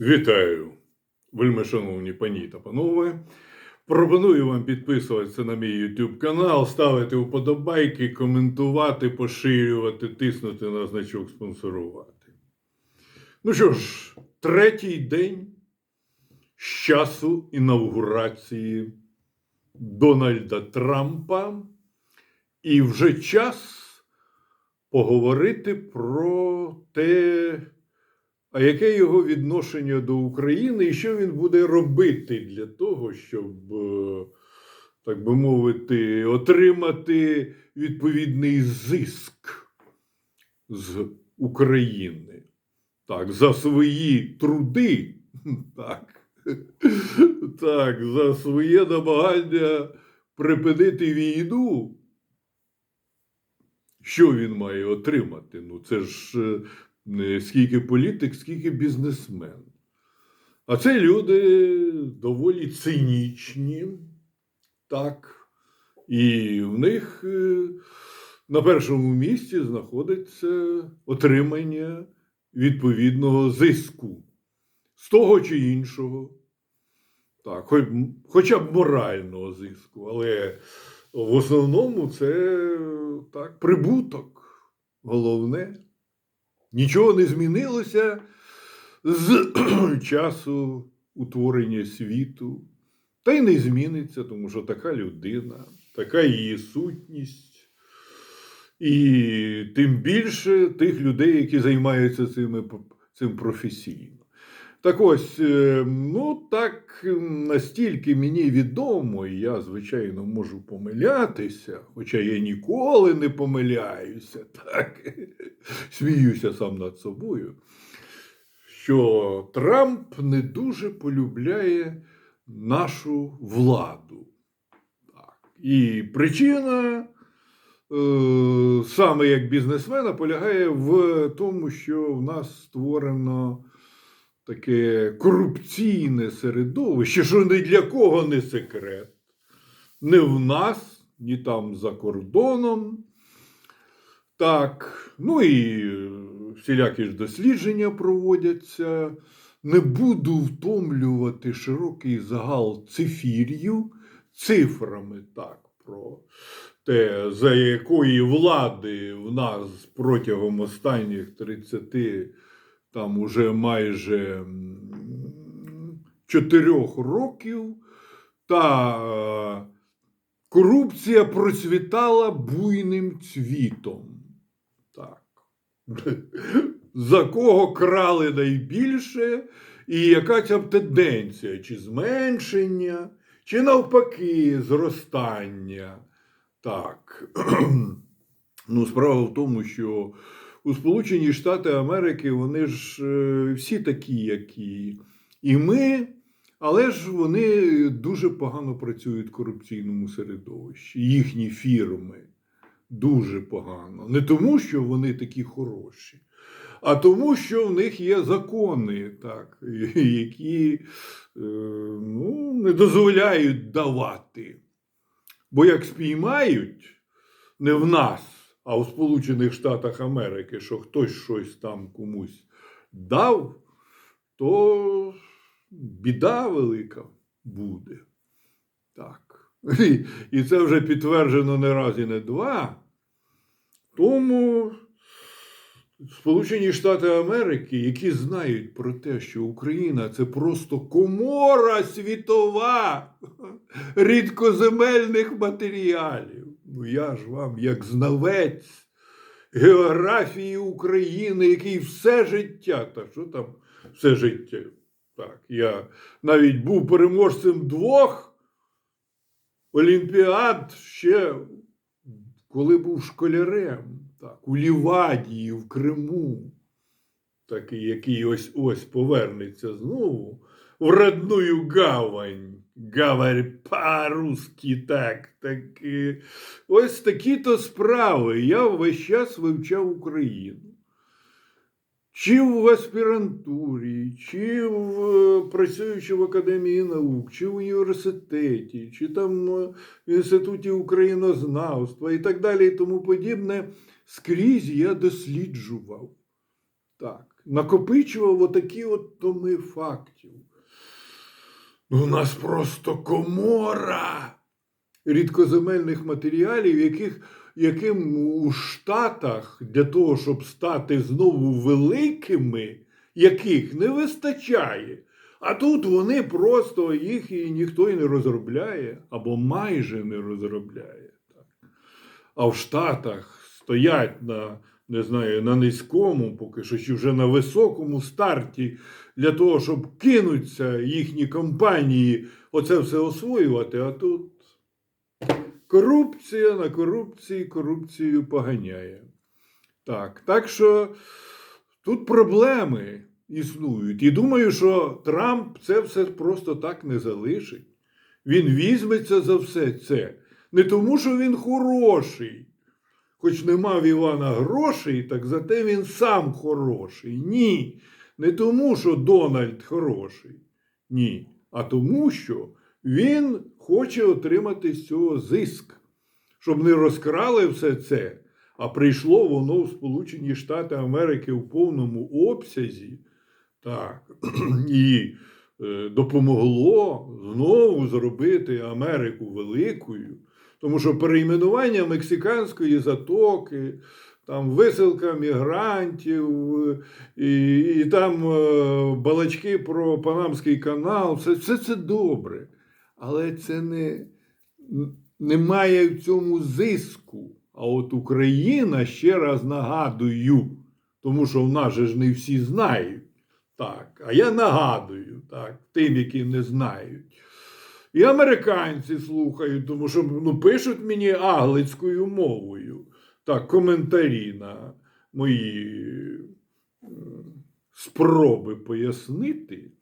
Вітаю, вельмишановні пані та панове. Пропоную вам підписуватися на мій YouTube канал, ставити вподобайки, коментувати, поширювати, тиснути на значок спонсорувати. Ну що ж, третій день з часу інавгурації Дональда Трампа, і вже час поговорити про те, а яке його відношення до України і що він буде робити для того, щоб, е, так би мовити, отримати відповідний зиск з України? Так, за свої труди, так, так, за своє намагання припинити війну. Що він має отримати? Ну, це ж е, скільки політик, скільки бізнесмен. А це люди доволі цинічні, так. І в них е, на першому місці знаходиться отримання відповідного зиску з того чи іншого. Так, хоча б морального зиску, але в основному це так, прибуток. Головне. Нічого не змінилося з часу утворення світу. Та й не зміниться, тому що така людина, така її сутність. І тим більше тих людей, які займаються цими, цим професійно. Так ось, е, ну так настільки мені відомо, і я, звичайно, можу помилятися, хоча я ніколи не помиляюся, так, сміюся сам над собою, що Трамп не дуже полюбляє нашу владу. Так. І причина. е, Саме як бізнесмена полягає в тому, що в нас створено таке корупційне середовище, що ні для кого не секрет. Не в нас, ні там за кордоном. Так, ну і всілякі ж дослідження проводяться. Не буду втомлювати широкий загал цифір'ю, цифрами так, про те, за якої влади в нас протягом останніх 30 там уже майже чотирьох років, та е, корупція процвітала буйним цвітом. Так. За кого крали найбільше, і яка ця тенденція? Чи зменшення, чи навпаки зростання? Так. ну, справа в тому, що у Сполучені Штати Америки вони ж е, всі такі, як і, і ми, але ж вони дуже погано працюють в корупційному середовищі, їхні фірми дуже погано. Не тому, що вони такі хороші, а тому, що в них є закони, так, які е, ну, не дозволяють давати. Бо як спіймають не в нас, а у Сполучених Штатах Америки, що хтось щось там комусь дав, то біда велика буде. Так. І, це вже підтверджено не раз і не два. Тому Сполучені Штати Америки, які знають про те, що Україна це просто комора світова рідкоземельних матеріалів. Ну я ж вам, як знавець географії України, який все життя, та що там все життя? Так, я навіть був переможцем двох олімпіад ще коли був школярем, так, у Лівадії, в Криму, такий, який ось ось повернеться знову в родную гавань. Говорь по-русски так. так ось такі-то справи. Я весь час вивчав Україну. Чи в аспірантурі, чи в е, працюючи в Академії наук, чи в університеті, чи там е, в Інституті українознавства і так далі, і тому подібне, скрізь я досліджував. Так. накопичував отакі от томи фактів. Ну, у нас просто комора рідкоземельних матеріалів, яких, яким у Штатах для того, щоб стати знову великими, яких не вистачає. А тут вони просто їх і ніхто і не розробляє, або майже не розробляє. А в Штатах стоять на, не знаю, на низькому, поки що чи вже на високому старті для того, щоб кинуться їхні компанії оце все освоювати, а тут корупція на корупції корупцію поганяє. Так, так що тут проблеми існують. І думаю, що Трамп це все просто так не залишить. Він візьметься за все це. Не тому, що він хороший. Хоч не мав Івана грошей, так зате він сам хороший. Ні. Не тому, що Дональд хороший. Ні. А тому, що він хоче отримати з цього зиск, щоб не розкрали все це, а прийшло воно в Сполучені Штати Америки в повному обсязі. Так, і е, допомогло знову зробити Америку великою. Тому що перейменування мексиканської затоки, там висилка мігрантів, і, і там е, балачки про Панамський канал, все, все це добре. Але це не, немає в цьому зиску. А от Україна, ще раз нагадую, тому що в нас же ж не всі знають. Так, а я нагадую так, тим, які не знають. І американці слухають, тому що ну, пишуть мені англійською мовою. Так, коментарі на мої е, спроби пояснити,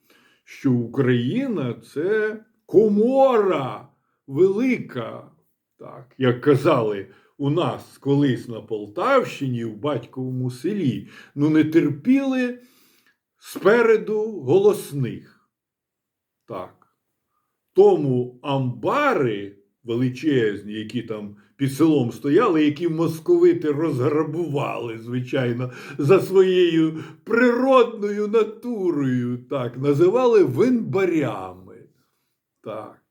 що Україна це комора велика. Так, як казали у нас колись на Полтавщині, в батьковому селі, ну не терпіли спереду голосних. Так. Тому амбари величезні, які там під селом стояли, які московити розграбували, звичайно, за своєю природною натурою, так, називали винбарями. Так.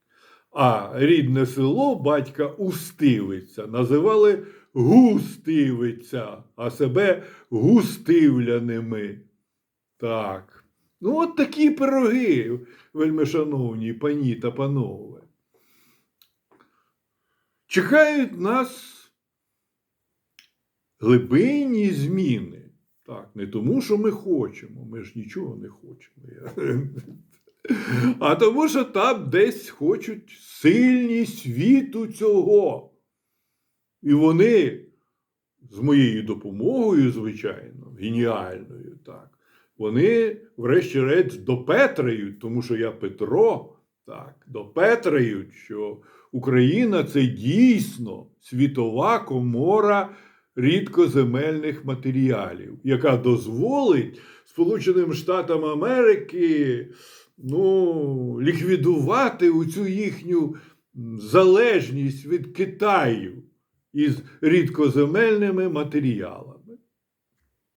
А рідне село батька Устивиця називали Густивиця, а себе густивляними. Так. Ну, от такі пироги, вельмишановні пані та панове. Чекають нас глибинні зміни. Так, не тому, що ми хочемо, ми ж нічого не хочемо. А тому, що там десь хочуть сильні світу цього. І вони з моєю допомогою, звичайно, геніальною, так, вони, врешті-решт, допетрають, тому що я Петро, так, допетрають, що Україна це дійсно світова комора рідкоземельних матеріалів, яка дозволить Сполученим Штатам Америки ну, ліквідувати цю їхню залежність від Китаю із рідкоземельними матеріалами.